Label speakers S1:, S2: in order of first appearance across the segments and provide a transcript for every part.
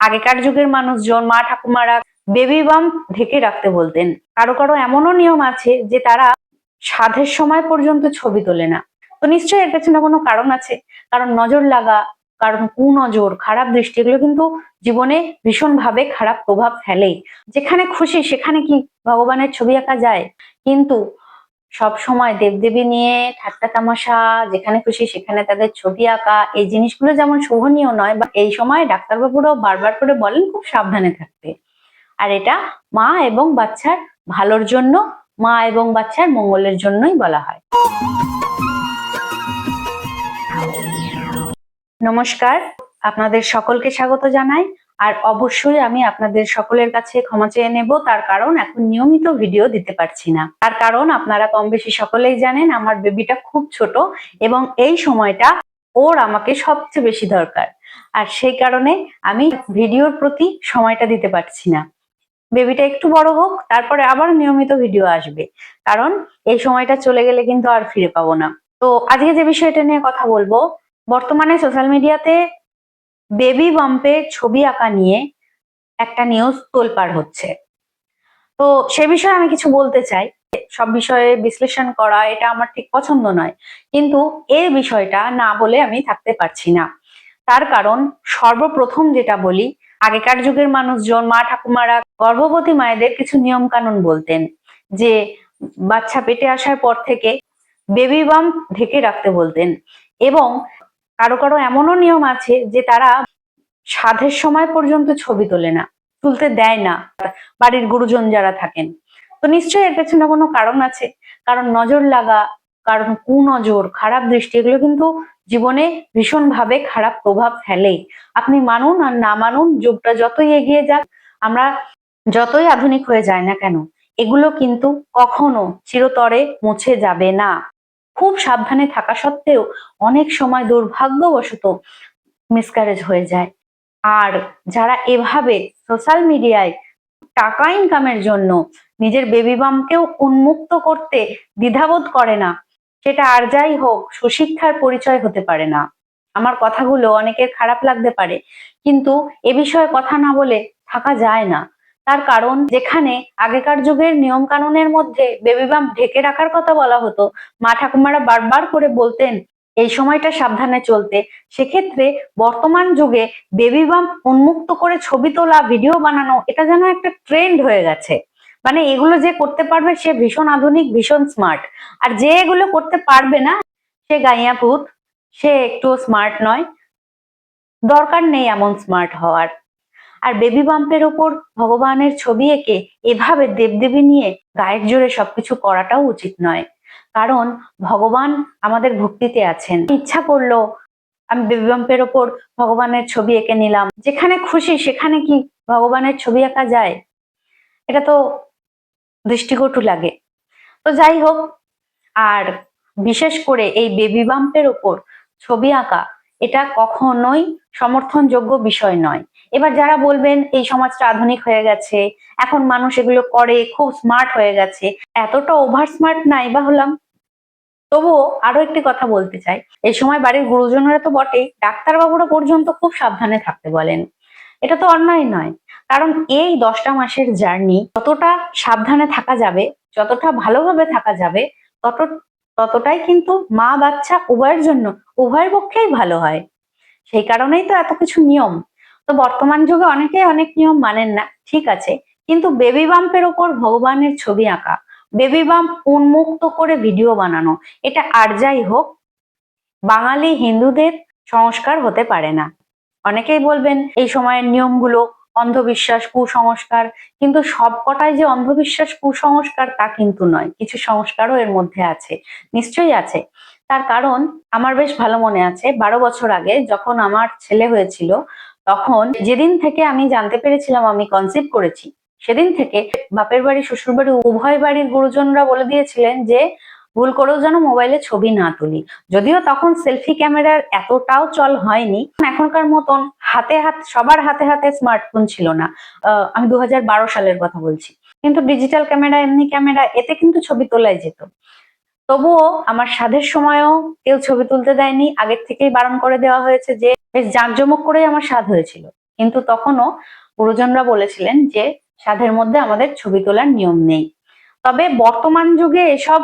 S1: আগেকার যুগের মানুষজন, মা ঠাকুমারা বেবি বাম ঢেকে রাখতে বলতেন। কারও কারও এমনও নিয়ম আছে যে তারা সাধের সময় পর্যন্ত ছবি তোলে না। তো নিশ্চয়ই এর পেছনে কোনো কারণ আছে। কারণ নজর লাগা, কারণ কুনজর, খারাপ দৃষ্টি, এগুলো কিন্তু জীবনে ভীষণভাবে খারাপ প্রভাব ফেলে। যেখানে খুশি সেখানে কি ভগবানের ছবি আঁকা যায়? কিন্তু সব সময় দেবদেবী নিয়ে, ঠাট্টা তামাশা, যেখানে খুশি সেখানে তাদের ছবি আঁকা। এই জিনিসগুলো যেমন শোভনীয় নয়, বা এই সময় ডাক্তারবাবুরাও বারবার করে বলেন খুব সাবধানে থাকতে। আর এটা মা এবং বাচ্চার ভালোর জন্য, মা এবং বাচ্চার মঙ্গলের জন্যই বলা হয়। নমস্কার। আপনাদের সকলকে স্বাগত জানাই। আর অবশ্যই আমি আপনাদের সকলের কাছে ক্ষমা চেয়ে নেব, তার কারণ এখন নিয়মিত ভিডিও দিতে পারছি না। তার কারণ আপনারা কম বেশি সকলেই জানেন, আমার বেবিটা খুব ছোট এবং এই সময়টা ওর আমাকে সবচেয়ে বেশি দরকার। আর সেই কারণে আমি ভিডিওর প্রতি সময়টা দিতে পারছি না। বেবিটা একটু বড় হোক, তারপরে আবার নিয়মিত ভিডিও আসবে। কারণ এই সময়টা চলে গেলে কিন্তু আর ফিরে পাবো না। তো আজকে যে বিষয়টা নিয়ে কথা বলব, বর্তমানে সোশ্যাল মিডিয়াতে বেবি বাম্পের ছবি আঁকা নিয়ে একটা নিউজ তোলপাড় হচ্ছে। তো সে বিষয়ে আমি কিছু বলতে চাই। সব বিষয়ে বিশ্লেষণ করা এটা আমার ঠিক পছন্দ নয়। কিন্তু এই বিষয়টা না বলে আমি থাকতে পারছি না। তার কারণ, সর্বপ্রথম যেটা বলি, আগেকার যুগের মানুষজন, মা ঠাকুমারা গর্ভবতী মায়েদের কিছু নিয়ম কানুন বলতেন যে, বাচ্চা পেটে আসার পর থেকে বেবি বাম ঢেকে রাখতে বলতেন। এবং কারও কারও এমনও নিয়ম আছে যে তারা সাধের সময় পর্যন্ত ছবি তোলে না, তুলতে দেয় না বাড়ির গুরুজন যারা থাকেন। তো নিশ্চয়ই এর পেছনে কোনো কারণ আছে। কারণ নজর লাগা, কারণ কুনজর, খারাপ দৃষ্টি, এগুলো কিন্তু জীবনে ভীষণভাবে খারাপ প্রভাব ফেলে আপনি মানুন আর না মানুন, যুগটা যতই এগিয়ে যাক, আমরা যতই আধুনিক হয়ে যায় না কেন, এগুলো কিন্তু কখনো চিরতরে মুছে যাবে না। খুব সাবধানে থাকা সত্ত্বেও অনেক সময় দুর্ভাগ্যবশত মিসক্যারেজ হয়ে যায়। আর যারা এভাবে সোশ্যাল মিডিয়ায় টাকা ইনকামের জন্য নিজের বেবি বামকেও উন্মুক্ত করতে দ্বিধাবোধ করে না, সেটা আর যাই হোক, সুশিক্ষার পরিচয় হতে পারে না। আমার কথাগুলো অনেকের খারাপ লাগতে পারে, কিন্তু এ বিষয়ে কথা না বলে থাকা যায় না। তার কারণ যেখানে আগেকার যুগের নিয়ম কানুনের মধ্যে বেবি বাম ঢেকে রাখার কথা বলা হতো। মা ঠাকুমারা বারবার করে বলতেন, এই সময়টা সাবধানে চলতে। সেক্ষেত্রে বর্তমান যুগে বেবি বাম উন্মুক্ত করে ছবি তোলা ভিডিও বানানো, এটা যেন একটা ট্রেন্ড হয়ে গেছে। মানে এগুলো যে করতে পারবে সে ভীষণ আধুনিক, ভীষণ স্মার্ট আর যে এগুলো করতে পারবে না, সে গাইয়া ভূত সে একটু স্মার্ট নয়। দরকার নেই এমন স্মার্ট হওয়ার। আর বেবি বাম্পের ওপর ভগবানের ছবি এঁকে এভাবে দেবদেবী নিয়ে গায়ের জোরে সবকিছু করাটাও উচিত নয়। কারণ ভগবান আমাদের ভক্তিতে আছেন। ইচ্ছা করল আমি বেবি বাম্পের ওপর ভগবানের ছবি এঁকে নিলাম। যেখানে খুশি সেখানে কি ভগবানের ছবি আঁকা যায়? এটা তো দৃষ্টিকটু লাগে। তো যাই হোক, আর বিশেষ করে এই বেবি বাম্পের ওপর ছবি আঁকা এটা কখনোই সমর্থনযোগ্য বিষয় নয়। এবার যারা বলবেন, এই সমাজটা আধুনিক হয়ে গেছে, এখন মানুষ এগুলো করে, খুব স্মার্ট হয়ে গেছে। এতটা ওভার স্মার্ট নাই বা হলাম। তবুও আরও একটি কথা বলতে চাই। এই সময় বাড়ির গুরুজনেরা তো বটেই, ডাক্তারবাবুরা পর্যন্ত খুব সাবধানে থাকতে বলেন। এটা তো অন্যায় নয়। কারণ এই দশটা মাসের জার্নি যতটা সাবধানে থাকা যাবে, যতটা ভালোভাবে থাকা যাবে, তত, ততটাই কিন্তু মা বাচ্চা উভয়ের জন্য উভয়ের পক্ষেই ভালো হয়। সেই কারণেই তো এত কিছু নিয়ম। তো বর্তমান যুগে অনেকেই অনেক নিয়ম মানেন না, ঠিক আছে। কিন্তু বেবি বাম্পের ওপর ভগবানের ছবি আঁকা বেবি বাম্প উন্মুক্ত করে ভিডিও বানানো, এটা আর যাই হোক, বাঙালি হিন্দুদের সংস্কার হতে পারে না। অনেকেই বলবেন, এই সময়ের নিয়মগুলো অন্ধবিশ্বাস, কুসংস্কার, কিন্তু সবকটাই যে অন্ধবিশ্বাস, কুসংস্কার তা কিন্তু নয়। কিছু সংস্কারও এর মধ্যে আছে, নিশ্চয়ই আছে। তার কারণ আমার বেশ ভালো মনে আছে। বারো বছর আগে যখন আমার ছেলে হয়েছিল, তখন যেদিন থেকে আমি জানতে পেরেছিলাম আমি কনসিভ করেছি, সেদিন থেকে বাপের বাড়ি শ্বশুর বাড়ি উভয় বাড়ির গুরুজনরা বলে দিয়েছিলেন যে, ভুল করেও যেন মোবাইলে ছবি না তুলি। যদিও তখন সেলফি ক্যামেরার এতটাও চল হয়নি, এখনকার মতন হাতে হাত, সবার হাতে হাতে স্মার্টফোন ছিল না। আমি দু হাজার বারো সালের কথা বলছি। কিন্তু ডিজিটাল ক্যামেরা এমনি ক্যামেরা এতে কিন্তু ছবি তোলাই যেত। তবুও আমার সাধের সময়ও কেউ ছবি তুলতে দেয়নি। আগের থেকেই বারণ করে দেওয়া হয়েছে যে, বেশ জাঁকজমক করেই আমার স্বাদ হয়েছিল। কিন্তু তখনও গুরুজনরা বলেছিলেন যে সাধের মধ্যে আমাদের ছবি তোলার নিয়ম নেই। তবে বর্তমান যুগে এসব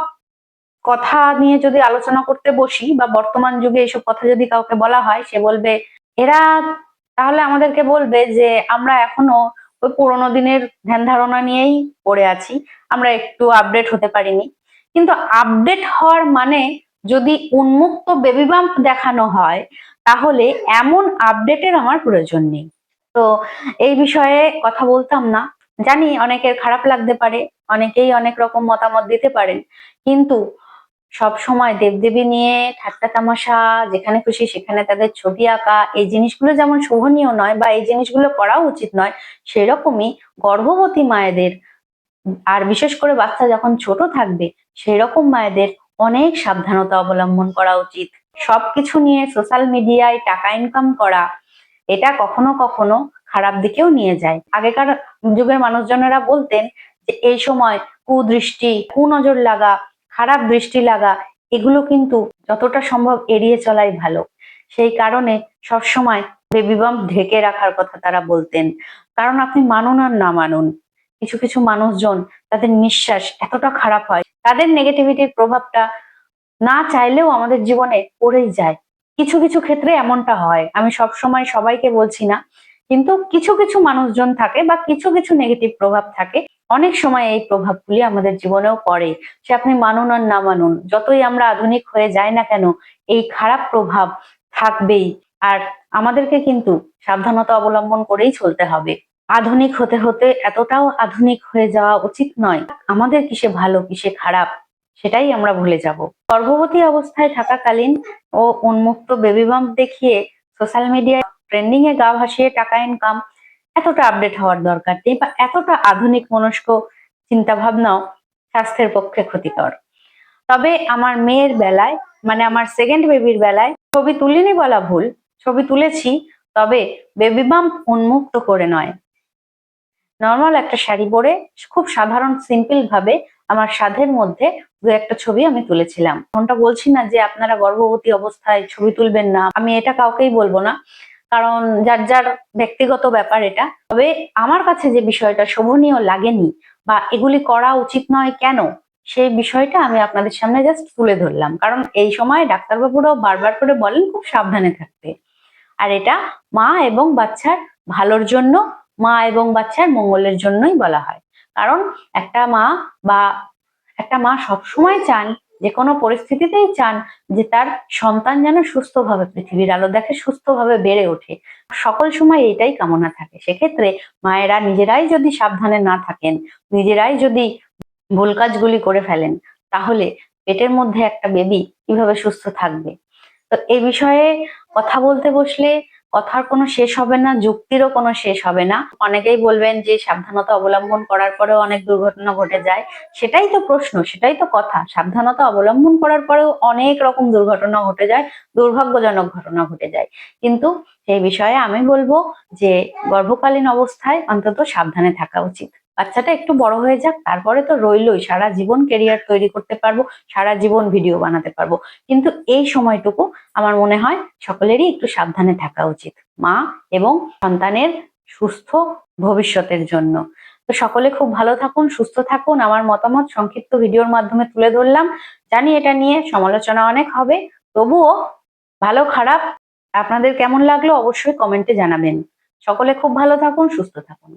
S1: কথা নিয়ে যদি আলোচনা করতে বসি বা বর্তমান যুগে এসব কথা যদি কাউকে বলা হয়, সে বলবে, এরা তাহলে আমাদেরকে বলবে যে, আমরা এখনও ওই পুরোনো দিনের ধ্যান ধারণা নিয়েই পড়ে আছি। আমরা একটু আপডেট হতে পারিনি। কিন্তু আপডেট হওয়ার মানে যদি উন্মুক্ত বেবি বাম্প দেখানো হয়, তাহলে এমন আপডেটের আমার প্রয়োজন নেই। তো এই বিষয়ে কথা বলতাম না। জানি অনেকের খারাপ লাগতে পারে, অনেকেই অনেক রকম মতামত দিতে পারেন, কিন্তু সব সময় দেবদেবী নিয়ে, ঠাট্টা তামাশা, যেখানে খুশি সেখানে তাদের ছবি আঁকা, এই জিনিসগুলো যেমন শোভনীয় নয় বা এই জিনিসগুলো করা উচিত নয়, সেরকমই গর্ভবতী মায়েদের আর বিশেষ করে বাচ্চা যখন ছোট থাকবে, সেরকম মায়েদের অনেক সাবধানতা অবলম্বন করা উচিত। সবকিছু নিয়ে সোশ্যাল মিডিয়ায় টাকা ইনকাম করা, এটা কখনো কখনো খারাপ দিকেও নিয়ে যায়। আগেকার যুগের মানুষজনেরা বলতেন যে, এই সময় কুদৃষ্টি, কুনজর লাগা, খারাপ দৃষ্টি লাগা, এগুলো কিন্তু যতটা সম্ভব এড়িয়ে চলাই ভালো। সেই কারণে সবসময় বেবি বাম্প ঢেকে রাখার কথা তারা বলতেন। কারণ আপনি মানুন আর না মানুন। কিছু কিছু মানুষজন তাদের নিঃশ্বাস এতটা খারাপ হয়, তাদের নেগেটিভিটির প্রভাবটা না চাইলেও আমাদের জীবনে পড়েই যায়। কিছু কিছু ক্ষেত্রে এমনটা হয়, আমি সব সময় সবাইকে বলছি না, কিন্তু কিছু কিছু মানুষজন থাকে বা কিছু কিছু নেগেটিভ প্রভাব থাকে, অনেক সময় এই প্রভাবগুলি আমাদের জীবনেও পড়ে। সে আপনি মানুন আর না মানুন, যতই আমরা আধুনিক হয়ে যাই না কেন, এই খারাপ প্রভাব থাকবেই, আর আমাদেরকে কিন্তু সাবধানতা অবলম্বন করেই চলতে হবে। আধুনিক হতে হতে এতটাও আধুনিক হয়ে যাওয়া উচিত নয়। আমাদের কিসে ভালো, কিসে খারাপ, সেটাই আমরা ভুলে যাব। গর্ভবতী অবস্থায় থাকাকালীন ও উন্মুক্ত বেবি বাম্প দেখিয়ে সোশ্যাল মিডিয়ায় ট্রেন্ডিং এ গা ভাসিয়ে টাকা ইনকাম এতটা আপডেট হওয়ার দরকার নেই বা এতটা আধুনিক মনস্ক চিন্তা ভাবনাও স্বাস্থ্যের পক্ষে ক্ষতিকর। তবে আমার মেয়ের বেলায় মানে আমার সেকেন্ড বেবির বেলায় ছবি তুলিনি বলা ভুল, ছবি তুলেছি, তবে বেবি বাম্প উন্মুক্ত করে নয়। নর্মাল একটা শাড়ি পরে খুব সাধারণ সিম্পল ভাবে আমার সাধের মধ্যে দু একটা ছবি আমি তুলেছিলাম। কোনটা বলছি না যে আপনারা গর্ভবতী অবস্থায় ছবি তুলবেন না। আমি এটা কাউকেই বলব না। কারণ যার যার ব্যক্তিগত ব্যাপার এটা। তবে আমার কাছে যে বিষয়টা শোভনীয় লাগেনি বা এগুলি করা উচিত নয় কেন, সেই বিষয়টা আমি আপনাদের সামনে জাস্ট তুলে ধরলাম। কারণ এই সময় ডাক্তারবাবুরাও বারবার করে বলেন, খুব সাবধানে থাকতে। আর এটা মা এবং বাচ্চার ভালোর জন্য মা এবং বাচ্চার মঙ্গলের জন্যই বলা হয়। কারণ একটা মা বা একটা মা সবসময় চান, যে কোনো পরিস্থিতিতেই চান, যে তার সন্তান যেন সুস্থভাবে পৃথিবীর আলো দেখে, সুস্থভাবে বেড়ে ওঠে। সকল সময় এটাই কামনা থাকে। সেক্ষেত্রে মায়েরা নিজেরাই যদি সাবধানে না থাকেন, নিজেরাই যদি ভুল কাজগুলি করে ফেলেন, তাহলে পেটের মধ্যে একটা বেবি কীভাবে সুস্থ থাকবে? তো এই বিষয়ে কথা বলতে বসলে কথার কোনো শেষ হবে না, যুক্তিরও কোনো শেষ হবে না। অনেকেই বলবেন যে সাবধানতা অবলম্বন করার পরেও অনেক দুর্ঘটনা ঘটে যায়। সেটাই তো প্রশ্ন, সেটাই তো কথা। সাবধানতা অবলম্বন করার পরেও অনেক রকম দুর্ঘটনা ঘটে যায়, দুর্ভাগ্যজনক ঘটনা ঘটে যায়। কিন্তু সেই বিষয়ে আমি বলব যে গর্ভকালীন অবস্থায় অন্তত সাবধানে থাকা উচিত। বাচ্চাটা একটু বড় হয়ে যাক, তারপরে তো রইলই। সারা জীবন কেরিয়ার তৈরি করতে পারব, সারা জীবন ভিডিও বানাতে পারব। কিন্তু এই সময়টুকু আমার মনে হয় সকলেরই একটু সাবধানে থাকা উচিত, মা এবং সন্তানের সুস্থ ভবিষ্যতের জন্য। তো সকলে খুব ভালো থাকুন, সুস্থ থাকুন। আমার মতামত সংক্ষিপ্ত ভিডিওর মাধ্যমে তুলে ধরলাম। জানি এটা নিয়ে সমালোচনা অনেক হবে, তবুও ভালো খারাপ আপনাদের কেমন লাগল অবশ্যই কমেন্টে জানাবেন। সকলে খুব ভালো থাকুন, সুস্থ থাকুন।